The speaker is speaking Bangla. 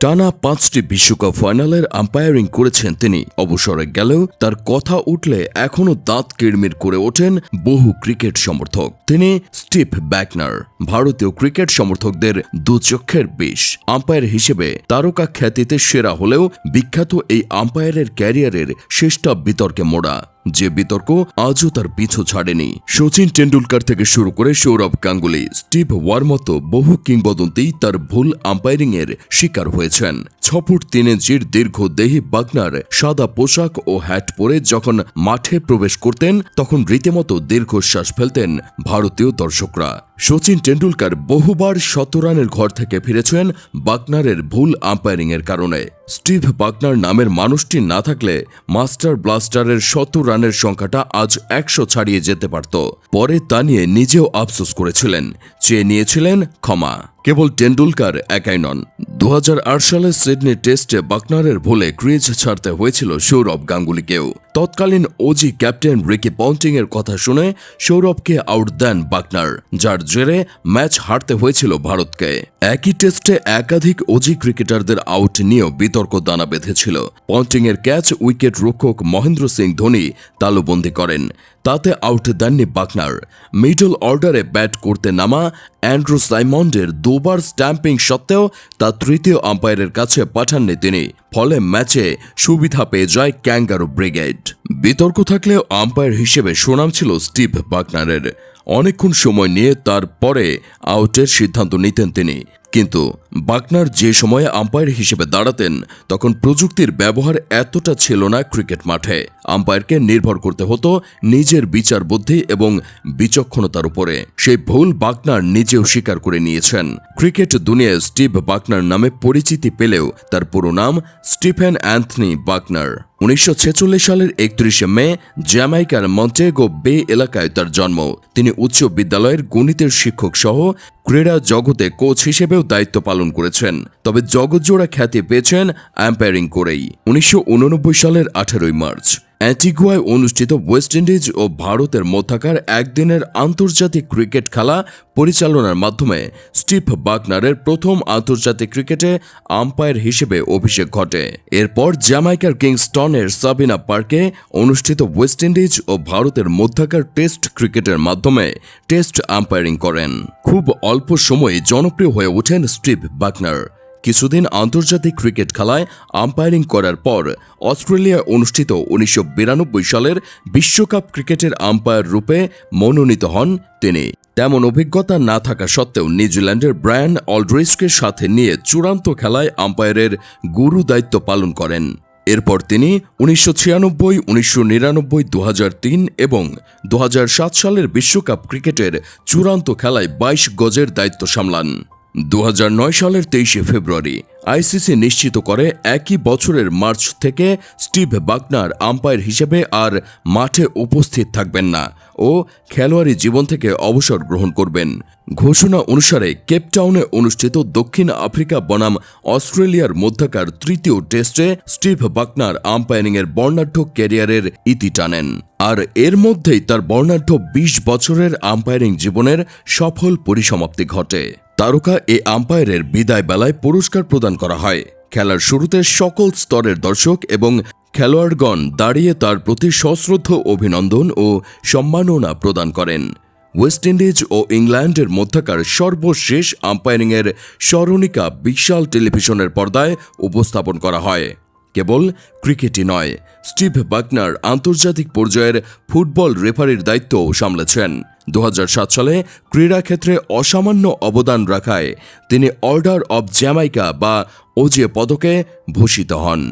টানা পাঁচটি বিশ্বকাপ ফাইনালের আম্পায়ারিং করেছেন তিনি। অবসরে গেলেও তার কথা উঠলে এখনও দাঁত কিড়মির করে ওঠেন বহু ক্রিকেট সমর্থক। তিনি স্টিভ ব্যাকনার, ভারতীয় ক্রিকেট সমর্থকদের দুচক্ষের বিষ। আম্পায়ার হিসেবে তারকা খ্যাতিতে সেরা হলেও বিখ্যাত এই আম্পায়ারের ক্যারিয়ারের শেষটা বিতর্কে মোড়া। যে বিতর্ক আজও তার পিছু ছাড়েনি। সচিন টেন্ডুলকার থেকে শুরু করে সৌরভ গাঙ্গুলি, স্টিভ ওয়ার মতো বহু কিংবদন্তি তার ভুল আম্পায়ারিংয়ের শিকার হয়েছেন। ছ ফুট তিন দীর্ঘ দেহি বাগনার সাদা পোশাক ও হ্যাট পরে যখন মাঠে প্রবেশ করতেন, তখন রীতিমতো দীর্ঘশ্বাস ফেলতেন ভারতীয় দর্শকরা। সচিন টেন্ডুলকার বহুবার শত রানের ঘর থেকে ফিরেছেন বাকনারের ভুল আম্পায়ারিংয়ের কারণে। স্টিভ বাগনার নামের মানুষটি না থাকলে মাস্টার ব্লাস্টারের শত রানের সংখ্যাটা আজ একশো ছাড়িয়ে যেতে পারত। পরে তা নিয়ে নিজেও আফসোস করেছিলেন। চেয়ে নিয়েছিলেন ক্ষমা। কেবল টেন্ডুলকার একাই নন। দু হাজার আট সালে সিডনি টেস্টে বাকনারের ভুলে ক্রিজ ছাড়তে হয়েছিল সৌরভ গাঙ্গুলিকেও। তৎকালীন ওজি ক্যাপ্টেন রিকি পন্টিং এর কথা শুনে সৌরভকে আউট দেন বাকনার, যার জেরে ম্যাচ হারতে হয়েছিল ভারতকে। একই টেস্টে একাধিক অজি ক্রিকেটারদের আউট নিয়েও বিতর্ক দানা বেঁধেছিল। পন্টিংয়ের ক্যাচ উইকেট রক্ষক মহেন্দ্র সিং ধোনি তালুবন্দি করেন। তাতে আউট দেননি বাকনার মিডল অর্ডারে ব্যাট করতে নামা অ্যান্ড্রু সাইমন্ডের দুবার স্ট্যাম্পিং সত্ত্বেও তা তৃতীয় আম্পায়ারের কাছে পাঠাননি তিনি। ফলে ম্যাচে সুবিধা পেয়ে যায় ক্যাঙ্গারু ব্রিগেড। বিতর্ক থাকলেও আম্পায়ার হিসেবে সুনাম ছিল স্টিভ বাগনারের। অনেকক্ষণ সময় নিয়ে তারপরে আউটের সিদ্ধান্ত নিতেন তিনি। কিন্তু বাকনার যে সময়ে আম্পায়ার হিসেবে দাঁড়াতেন, তখন প্রযুক্তির ব্যবহার এতটা ছিল না ক্রিকেট মাঠে। আম্পায়ারকে নির্ভর করতে হতো নিজের বিচার বুদ্ধি এবং বিচক্ষণতার উপরে। সেই ভুল বাকনার নিজেও স্বীকার করে নিয়েছেন। ক্রিকেট দুনিয়ায় স্টিভ বাকনার নামে পরিচিতি পেলেও তার পুরো নাম স্টিফেন অ্যান্থনি বাকনার উনিশশো ছেচল্লিশ সালের একত্রিশে মে জ্যামাইকার মন্টেগো বে এলাকায় তার জন্ম। তিনি উচ্চ বিদ্যালয়ের গণিতের শিক্ষক সহ ক্রীড়া জগতে কোচ হিসেবেও দায়িত্ব পালন করেছেন। তবে জগৎজোড়া খ্যাতি পেয়েছেন আম্পায়ারিং করেই। উনিশশো উননব্বই সালের আঠারোই মার্চ। অ্যান্টিগুয়ায় অনুষ্ঠিত ওয়েস্ট ইন্ডিজ ও ভারতের মধ্যাকার একদিনের আন্তর্জাতিক ক্রিকেট খেলা পরিচালনার মাধ্যমে স্টিভ বাগনারের প্রথম আন্তর্জাতিক ক্রিকেটে আম্পায়ার হিসেবে অভিষেক ঘটে। এরপর জ্যামাইকার কিংস্টনের সাবিনা পার্কে অনুষ্ঠিত ওয়েস্ট ইন্ডিজ ও ভারতের মধ্যাকার টেস্ট ক্রিকেটের মাধ্যমে টেস্ট আম্পায়ারিং করেন। খুব অল্প সময়ে জনপ্রিয় হয়ে ওঠেন স্টিভ বাকনার কিছুদিন আন্তর্জাতিক ক্রিকেট খেলায় আম্পায়ারিং করার পর অস্ট্রেলিয়ায় অনুষ্ঠিত উনিশশো বিরানব্বই সালের বিশ্বকাপ ক্রিকেটের আম্পায়ার রূপে মনোনীত হন তিনি। তেমন অভিজ্ঞতা না থাকা সত্ত্বেও নিউজিল্যান্ডের ব্রায়ান অলড্রিসকে সাথে নিয়ে চূড়ান্ত খেলায় আম্পায়ারের গুরু দায়িত্ব পালন করেন। এরপর তিনি উনিশশো ছিয়ানব্বই, উনিশশো নিরানব্বই এবং দুহাজার সাত সালের বিশ্বকাপ ক্রিকেটের চূড়ান্ত খেলায় বাইশ গজের দায়িত্ব সামলান। দু হাজার নয় সালের তেইশে ফেব্রুয়ারি আইসিসি নিশ্চিত করে একই বছরের মার্চ থেকে স্টিভ বাকনার আম্পায়ার হিসেবে আর মাঠে উপস্থিত থাকবেন না ও খেলোয়াড়ি জীবন থেকে অবসর গ্রহণ করবেন। ঘোষণা অনুসারে কেপটাউনে অনুষ্ঠিত দক্ষিণ আফ্রিকা বনাম অস্ট্রেলিয়ার মধ্যকার তৃতীয় টেস্টে স্টিভ বাকনার আম্পায়ারিংয়ের বর্ণাঢ্য ক্যারিয়ারের ইতি টানেন। আর এর মধ্যেই তার বর্ণাঢ্য বিশ বছরের আম্পায়ারিং জীবনের সফল পরিসমাপ্তি ঘটে। তারকা এ আম্পায়ারের বিদায় বেলায় পুরস্কার প্রদান করা হয়। খেলার শুরুতে সকল স্তরের দর্শক এবং খেলোয়াড়গণ দাঁড়িয়ে তার প্রতি সশ্রদ্ধ অভিনন্দন ও সম্মাননা প্রদান করেন। ওয়েস্ট ইন্ডিজ ও ইংল্যান্ডের মধ্যকার সর্বশেষ আম্পায়ারিংয়ের স্মরণিকা বিশাল টেলিভিশনের পর্দায় উপস্থাপন করা হয়। কেবল ক্রিকেটই নয়, স্টিভ বাকনার আন্তর্জাতিক পর্যায়ের ফুটবল রেফারির দায়িত্বও সামলেছেন। দু হাজার সাত সালে ক্রীড়া ক্ষেত্রে অসামান্য অবদান রাখায় তিনি অর্ডার অব জ্যামাইকা বা ওজে পদকে ভূষিত হন।